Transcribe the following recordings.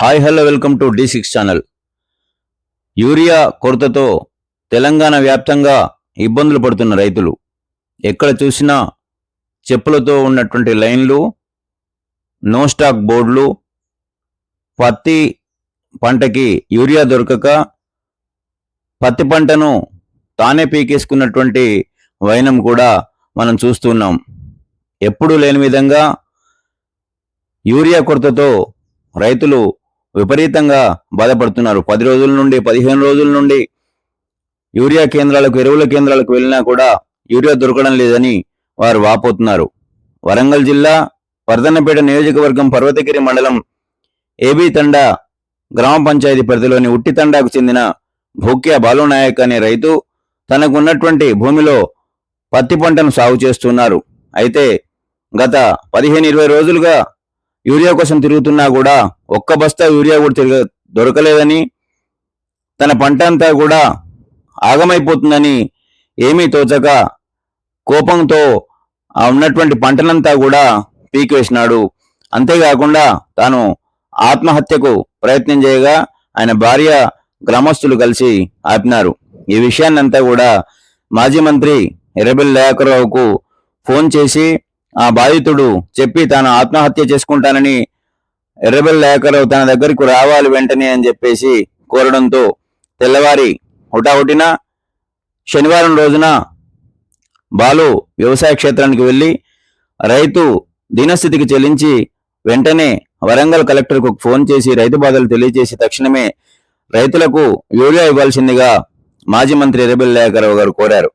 Hi hello welcome to the six channel. Urea కొరతతో తెలంగాణ వ్యాప్తంగా ఇబ్బందులు పడుతున్న రైతులు. ఎక్కడ చూసినా చెప్పులతో ఉన్నటువంటి లైన్లు నో స్టాక్ బోర్డులు పత్తి పంటకి యూరియా దొరకక పత్తి పంటను తానే పీకేసుకున్నటువంటి వైనం కూడా మనం చూస్తున్నాం ఎప్పుడూ లేని విధంగా యూరియా కొరతతో రైతులు విపరీతంగా బాధపడుతున్నారు. పది రోజుల నుండి పదిహేను రోజుల నుండి యూరియా కేంద్రాలకు ఎరువుల కేంద్రాలకు వెళ్ళినా కూడా యూరియా దొరకడం లేదని వారు వాపోతున్నారు. వరంగల్ జిల్లా వర్ధన్నపేట నియోజకవర్గం పర్వతగిరి మండలం ఏబీ తండా గ్రామ పంచాయతీ పరిధిలోని ఉట్టి తండాకు చెందిన భూక్యా బాలునాయక్ అనే రైతు తనకున్నటువంటి భూమిలో పత్తి పంటను సాగు చేస్తున్నారు. అయితే గత పదిహేను ఇరవై రోజులుగా యూరియా కోసం తిరుగుతున్నా కూడా ఒక్క బస్తా యూరియా కూడా తిరగ దొరకలేదని తన పంట అంతా కూడా ఆగమైపోతుందని ఏమీ తోచక కోపంతో ఆ ఉన్నటువంటి పంటనంతా కూడా పీకివేసినాడు అంతేకాకుండా తాను ఆత్మహత్యకు ప్రయత్నం చేయగా ఆయన భార్య గ్రామస్తులు కలిసి ఆపినారు. ఈ విషయాన్నంతా కూడా మాజీ మంత్రి ఎర్రబెల్లి దయాకర్రావుకు ఫోన్ చేసి ఆ బాధితుడు చెప్పి తాను ఆత్మహత్య చేసుకుంటానని ఎర్రబెల్ దయాకర్రావు తన దగ్గరకు రావాలి వెంటనే అని చెప్పేసి కోరడంతో తెల్లవారి హుటాహుటిన శనివారం రోజున బాలు వ్యవసాయ క్షేత్రానికి వెళ్ళి రైతు దీనస్థితికి చెల్లించి వెంటనే వరంగల్ కలెక్టర్కు ఫోన్ చేసి రైతు బాధలు తెలియజేసి తక్షణమే రైతులకు యూరియా ఇవ్వాల్సిందిగా మాజీ మంత్రి ఎర్రబెల్ లేఖరావు గారు కోరారు.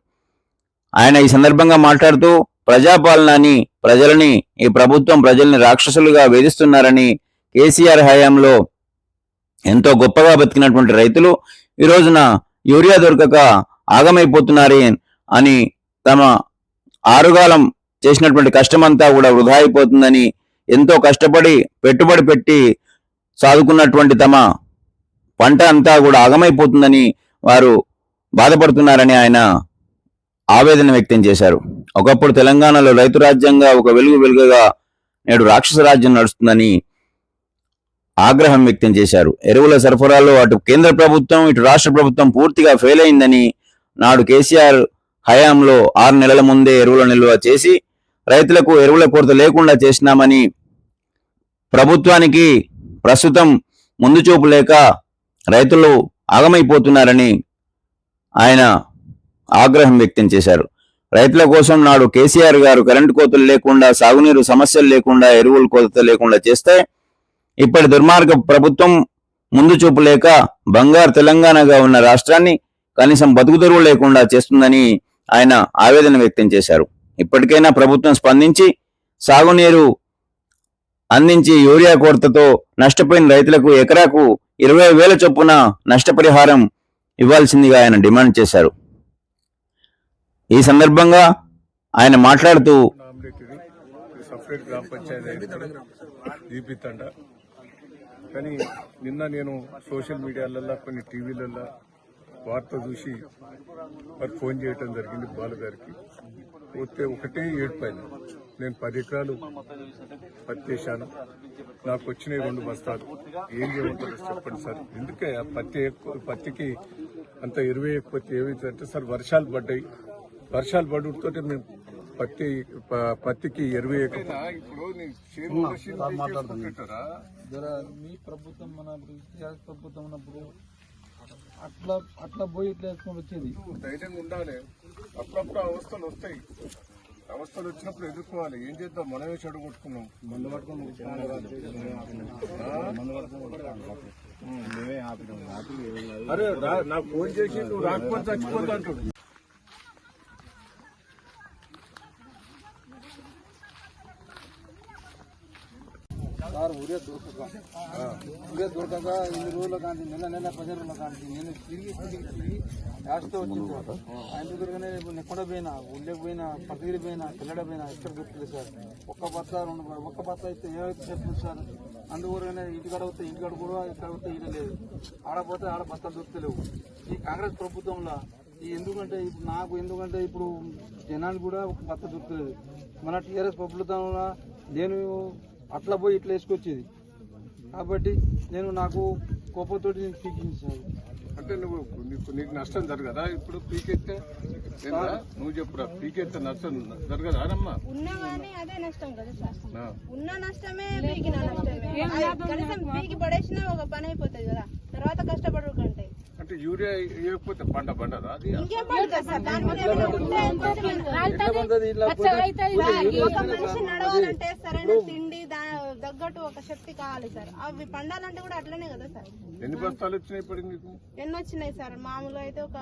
ఆయన ఈ సందర్భంగా మాట్లాడుతూ ప్రజాపాలనని ప్రజలని ఈ ప్రభుత్వం ప్రజల్ని రాక్షసులుగా వేధిస్తున్నారని కేసీఆర్ హయాంలో ఎంతో గొప్పగా బతికినటువంటి రైతులు ఈ రోజున యూరియా దొరకక ఆగమైపోతున్నారే అని తమ ఆరుగాలం చేసినటువంటి కష్టమంతా కూడా వృధా అయిపోతుందని ఎంతో కష్టపడి పెట్టుబడి పెట్టి సాదుకున్నటువంటి తమ పంట అంతా కూడా ఆగమైపోతుందని వారు బాధపడుతున్నారని ఆయన ఆవేదన వ్యక్తం చేశారు. ఒకప్పుడు తెలంగాణలో రైతు రాజ్యంగా ఒక వెలుగు వెలుగుగా నేడు రాక్షస రాజ్యం నడుస్తుందని ఆగ్రహం వ్యక్తం చేశారు. ఎరువుల సరఫరాలో అటు కేంద్ర ప్రభుత్వం ఇటు రాష్ట్ర ప్రభుత్వం పూర్తిగా ఫెయిల్ అయిందని నాడు కేసీఆర్ హయాంలో ఆరు నెలల ముందే ఎరువుల నిల్వ చేసి రైతులకు ఎరువుల కొరత లేకుండా చేసినామని ప్రభుత్వానికి ప్రస్తుతం ముందు చూపు లేక రైతులు ఆగమైపోతున్నారని ఆయన ఆగ్రహం వ్యక్తం చేశారు. రైతుల కోసం నాడు కేసీఆర్ గారు కరెంటు కోతలు లేకుండా సాగునీరు సమస్యలు లేకుండా ఎరువులు కోతలు లేకుండా చేస్తే ఇప్పటి దుర్మార్గ ప్రభుత్వం ముందు చూపు లేక బంగారు తెలంగాణగా ఉన్న రాష్ట్రాన్ని కనీసం బతుకుదెరువు లేకుండా చేస్తుందని ఆయన ఆవేదన వ్యక్తం చేశారు. ఇప్పటికైనా ప్రభుత్వం స్పందించి సాగునీరు అందించి యూరియా కొరతతో నష్టపోయిన రైతులకు ఎకరాకు ఇరవై వేల చొప్పున నష్టపరిహారం ఇవ్వాల్సిందిగా ఆయన డిమాండ్ చేశారు. ఈ సందర్భంగా ఆయన మాట్లాడుతూ సపరేట్ గ్రామ పంచాయతీ అయితే కానీ నిన్న నేను సోషల్ మీడియాలల్లో కొన్ని టీవీలలో వార్త చూసి మరి ఫోన్ చేయటం జరిగింది బాలు గారికి పోతే ఒకటే ఏడుపైన నేను పది ఎకరాలు పత్తి వేసాను నాకు వచ్చినాయి రెండు బస్తాలు. ఏం చేయమంటారో చెప్పండి సార్. ఎందుకే ఆ పత్తి ఎక్కువ పత్తికి అంత ఇరవై ఎక్కువ ఏమైందంటే సార్ వర్షాలు పడ్డాయి. వర్షాలు పడుతుంటే మేము పత్తి పత్తికి ఎరువే మీ ప్రభుత్వం మన ప్రభుత్వం ఉన్నప్పుడు అట్లా అట్లా పోయి ఇట్లా వేసుకొని వచ్చేది. ధైర్యంగా ఉండాలి. అప్పుడప్పుడు అవస్థలు వస్తాయి. అవస్థలు వచ్చినప్పుడు ఎదుర్కోవాలి. ఏం చేద్దాం? మనమే చెడు కొట్టుకున్నాం. మందు పట్టుకుని అరే రా- నాకు ఫోన్ చేసి నువ్వు రాకపోతే చచ్చిపోతా అంటాడు సార్ ఊరే దొరకక. ఊరే దొరకక ఇన్ని రోజుల కానీ నెల నెల పది రోజుల కానీ నేను తిరిగి తిరిగి తిరిగి లాస్ట్తో వచ్చింది. సార్ ఆయన దగ్గరగానే నెక్కడ పోయినా ఊళ్ళకి పోయినా పతిగిరి పోయినా పిల్లడ పోయినా ఎక్కడ దొరుకుతుంది సార్. ఒక్క బత్త రెండు ఒక్క బత్త అయితే ఏమైతే చెప్తుంది సార్. అందువల్లనే ఇంటికాడ వస్తే ఇంటికాడ కూడా ఇక్కడ వస్తే ఈడ లేదు. ఆడపోతే ఆడ బత్తాలు దొరుకుతలేవు. ఈ కాంగ్రెస్ ప్రభుత్వంలో ఈ ఎందుకంటే ఇప్పుడు నాకు ఎందుకంటే ఇప్పుడు జనాలు కూడా ఒక బత్త దొరుకుతలేదు. మన టీఆర్ఎస్ ప్రభుత్వంలో నేను అట్లా పోయి ఇట్లా వేసుకొచ్చేది. కాబట్టి నేను నాకు కోపంతో నేను పీకించాను అంటే నువ్వు నీకు నీకు నష్టం జరగదా? ఇప్పుడు పీకెత్తే? నువ్వు చెప్పురా పీకెత్తే నష్టం జరగదా అమ్మా ఉన్నా కానీ అదే నష్టం కదా సార్. ఆ. ఉన్న నష్టమే పీకిన నష్టమే. అది కనీసం పీకి పడేసినా ఒక పని అయిపోతుంది కదా. తర్వాత కంటే అంటే యూరియా వేయకపోతే పంట పండదా అది? ఇంకేం తగ్గట్టు ఒక శక్తి కావాలి సార్. అవి పండాలంటే కూడా అట్లనే కదా సార్. ఎన్ని బస్తాలు వచ్చినాయి ఇప్పుడు నీకు ఎన్ని వచ్చినాయి సార్? మామూలుగా అయితే ఒక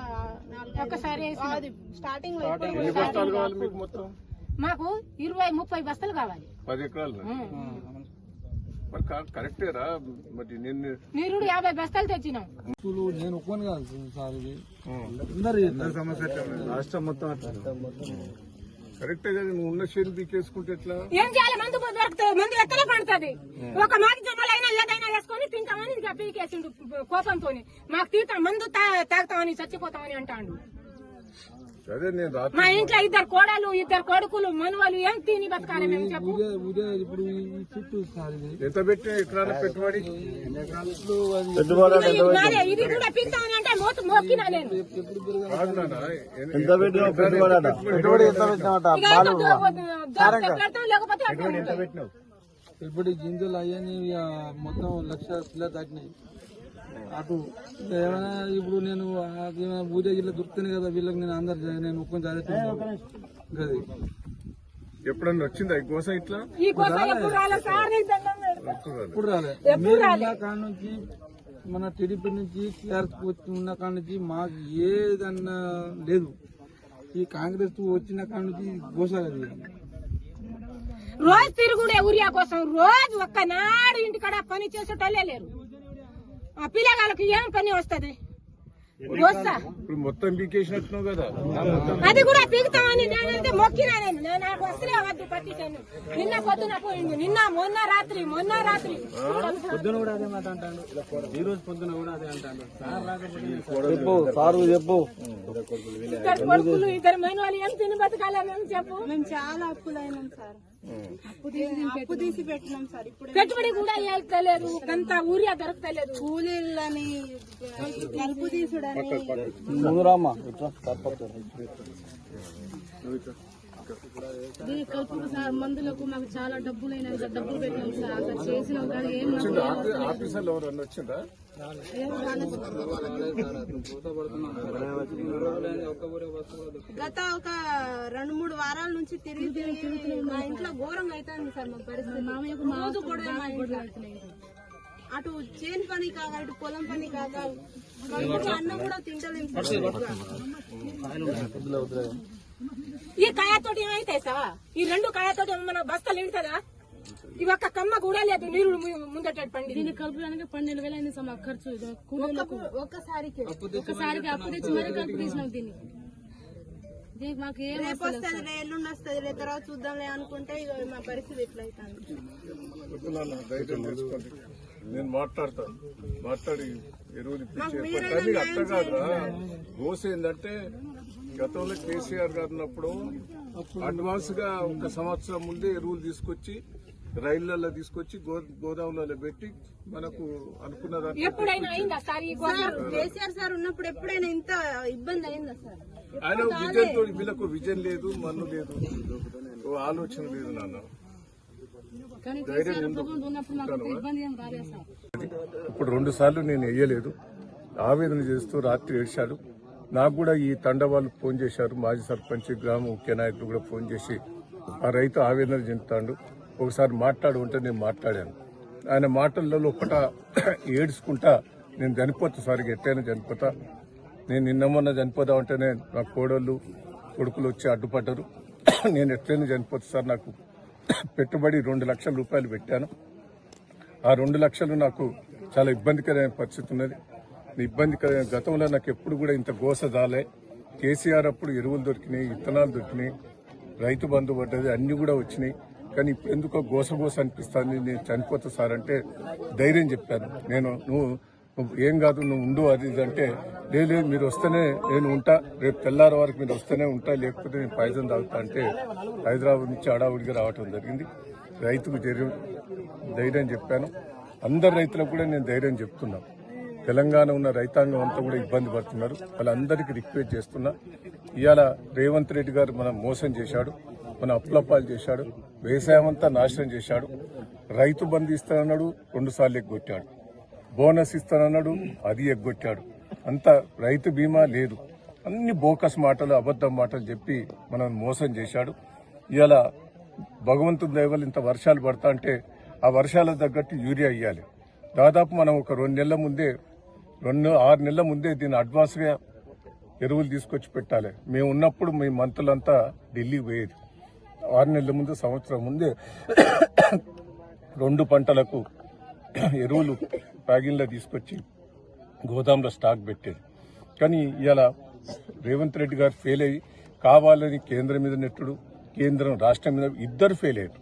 నాలుగు ఒకసారి అది స్టార్టింగ్లో ఇప్పుడు ఎన్ని బస్తాలు కావాలి మీకు మొత్తం? మాకు ఇరవై ముప్పై బస్తలు కావాలి. పది ఎకరాలు? మరి నీరుడు యాభై బస్తాలు తెచ్చినాం. నేను ఒప్పుకొని కాదు సార్ ఇది. అందరు సమస్య రాష్ట్రం మొత్తం అట్లా కరెక్టే కదా నువ్వు ఉన్న చేను పీకేసుకుంటే ఎట్లా? ఏం చేయాలి? మందు దొరుకుతుంది. మందు ఎక్కడే పండుతుంది. ఒక మాకి జొన్నలైనా ఏదైనా వేసుకొని తింటామని ఇంకా పీకేసిండు కోపంతో మాకు తీతాం మందు తాగుతామని చచ్చిపోతామని అంటాడు. మా ఇంట్లో ఇద్దరు కోడలు ఇద్దరు కొడుకులు మనువలు ఏం తిని బతకాలి మేము చెప్పు ఎంత పెట్టుబడి? ఇది కూడా పీకుతామని అంటే మోతు మోకినా నేను. పెట్టుబడి ఎంత లేకపోతే. ఇప్పుడు గింజలు అయ్యని మొత్తం లక్ష పిల్ల దాటినాయి. అటు ఏమైనా ఇప్పుడు నేను ఊరే గిట్ల దొరుకుతాను కదా వీళ్ళకి నేను అందరు నేను ఒక్కని చదువుతున్నాను గది. ఎప్పుడన్నా వచ్చిందా ఈ కోసం ఇట్లా. ఇప్పుడు రాలే. మీరు ఉన్న కాడ నుంచి మన టీడీపీ నుంచి టీఆర్ఎస్ వచ్చి ఉన్న కాడ నుంచి మాకు ఏదన్నా లేదు. ఈ కాంగ్రెస్ వచ్చిన కాడ నుంచి గోసాగది రోజు తిరుగుడే ఊరియా కోసం రోజు ఒక్కనాడు ఇంటికాడ పని చేసేటోళ్ళే లేరు. ఆ పిల్లగాళ్ళకి ఏం పని వస్తది? వస్తా. ఇప్పుడు మొత్తం పీకేసినట్టున్నావు కదా. అది కూడా పీకుతామని నేనైతే మొక్కినా నేను. నేను నాకు వస్తలే వద్దు పట్టించాను నిన్న పొద్దున పోయిండు. నిన్న మొన్న రాత్రి మొన్న రాత్రి. పొద్దున కూడా అదే మాట అంటాడు. ఈ రోజు పొద్దున కూడా అదే అంటాడు. సార్ రాకపోతే చెప్పు సార్ చెప్పు. ఇద్దరు కొడుకులు ఇద్దరు మైనవాళ్ళు ఏం తిని బతకాలి మేము చెప్పు? మేము చాలా అప్పులైనాం సార్. అప్పు తీసి అప్పు తీసి పెట్టినాం సార్ ఇప్పుడు పెట్టుబడి కూడా వెళ్తలేదు. అంత ఊరియా దొరకలేదు కూలీలని కలుపు తీసుడని కలుపుకు సార్ మందులకు మాకు చాలా డబ్బులైనా డబ్బులు పెట్టాం సార్ అసలు చేసినాం కానీ ఏం ఆఫీసర్లు ఎవరన్నా వచ్చిందా? గత ఒక రెండు మూడు వారాల నుంచి తిరిగి తిరిగి మా ఇంట్లో ఘోరంగా అవుతుంది సార్ మా పరిస్థితి. రోజు కూడా మా ఇంట్లో. అటు చేను పని కాక ఇటు పొలం పని కాక అన్నం కూడా తింటలేము సరిగ్గా. ఈ కాయతోటి ఏమైతే సార్? ఈ రెండు కాయతోటి మన బస్తలు నిండుతుందా ఈ ఒక్క కమ్మ కూడా లేదు నీరు ముందట పండి దీన్ని కలుపుడానికి పన్నెండు వేలు అయింది సార్ మాకు ఖర్చు. ఒక్కసారికి. ఒకసారికి అప్పు తెచ్చి మరీ కలుపు తీసినాం దీన్ని. రేపు వస్తుంది రే ఎల్లుండి వస్తుంది రే తర్వాత చూద్దాంలే అనుకుంటే ఇక మా పరిస్థితి ఇట్లా అవుతుంది వద్దునాన్న, ధైర్యం చేసుకోండి నేను మాట్లాడతాను మాట్లాడి ఎరువులు ఇప్పించి అట్ట కాదురా గోస ఏంటంటే గతంలో కేసీఆర్ గారు ఉన్నప్పుడు అడ్వాన్స్గా ఒక సంవత్సరం ముందే ఎరువులు తీసుకొచ్చి రైళ్ళలో తీసుకొచ్చి గో గోదాములలో పెట్టి మనకు అనుకున్న దాంట్లో ఎప్పుడైనా అయిందా సార్ ఈ గోస సార్ కేసీఆర్ సార్ ఉన్నప్పుడు ఎప్పుడైనా ఇంత ఇబ్బంది అయిందా సార్? ఆయన విజన్ తోటి వీళ్ళకు విజన్ లేదు మన్ను లేదు. ఓ ఆలోచన లేదు నాన్న. ఇప్పుడు రెండు సార్లు నేను వేయలేదు. ఆవేదన చేస్తూ రాత్రి ఏడ్చాడు నాకు కూడా ఈ తండ వాళ్ళు ఫోన్ చేశారు. మాజీ సర్పంచ్ గ్రామ ముఖ్య నాయకులు కూడా ఫోన్ చేసి ఆ రైతు ఆవేదన చెందుతాడు. ఒకసారి మాట్లాడు ఉంటే నేను మాట్లాడాను. ఆయన మాటల్లో లోపల ఏడ్చుకుంటా నేను చనిపోతా సార్ ఎట్టైనా చనిపోతా. నేను నిన్న మొన్న చనిపోతా ఉంటేనే నా కోడళ్ళు కొడుకులు వచ్చి అడ్డుపడ్డరు. నేను ఎట్లయినా చనిపోతే సార్ నాకు పెట్టుబడి రెండు లక్షల రూపాయలు పెట్టాను. ఆ రెండు లక్షలు నాకు చాలా ఇబ్బందికరమైన పరిస్థితి ఉన్నది. ఇబ్బందికరమైన గతంలో నాకు ఎప్పుడు కూడా ఇంత గోస దాలే కేసీఆర్ అప్పుడు ఎరువులు దొరికినాయి విత్తనాలు దొరికినాయి రైతు బంధు పడ్డది అన్నీ కూడా వచ్చినాయి. కానీ ఇప్పుడు ఎందుకో గోస గోస అనిపిస్తుంది నేను చనిపోతా సార్ అంటే ధైర్యం చెప్పాను. నేను నువ్వు ఏం కాదు నువ్వు ఉండు అది ఇది అంటే లేదు మీరు వస్తేనే నేను ఉంటా రేపు తెల్లారి వరకు మీరు వస్తేనే ఉంటా లేకపోతే నేను పాయిజన్ తాగుతా అంటే హైదరాబాద్ నుంచి అడావుడిగా రావటం జరిగింది. రైతుకు ధైర్యం ధైర్యం చెప్పాను. అందరు రైతులకు కూడా నేను ధైర్యం చెప్తున్నాను తెలంగాణ ఉన్న రైతాంగం అంతా కూడా ఇబ్బంది పడుతున్నారు. వాళ్ళందరికీ రిక్వెస్ట్ చేస్తున్నా. ఇవాళ రేవంత్ రెడ్డి గారు మనం మోసం చేశాడు మన అప్పులప్పాలు చేశాడు వ్యవసాయం అంతా నాశనం చేశాడు. రైతు బంధు రెండుసార్లు రెండు సార్లు ఎగ్గొట్టాడు. బోనస్ ఇస్తానన్నాడు అది ఎగ్గొట్టాడు. అంత రైతు బీమా లేదు. అన్ని బోకస్ మాటలు అబద్ధం మాటలు చెప్పి మనం మోసం చేశాడు. ఇలా భగవంతుని దయవల్ల ఇంత వర్షాలు పడతా అంటే ఆ వర్షాల తగ్గట్టు యూరియా ఇవ్వాలి దాదాపు మనం ఒక రెండు నెలల ముందే రెండు ఆరు నెలల ముందే దీన్ని అడ్వాన్స్గా ఎరువులు తీసుకొచ్చి పెట్టాలి. మేము ఉన్నప్పుడు మీ మంత్రులంతా ఢిల్లీకి పోయేది. ఆరు నెలల ముందు సంవత్సరం ముందే రెండు పంటలకు ఎరువులు ప్యాగింగ్లో తీసుకొచ్చి గోదాంలో స్టాక్ పెట్టేది. కానీ ఇలా రేవంత్ రెడ్డి గారు ఫెయిల్ అయ్యి కావాలని కేంద్రం మీద నెట్టుడు కేంద్రం రాష్ట్రం మీద ఇద్దరు ఫెయిల్ అయ్యారు.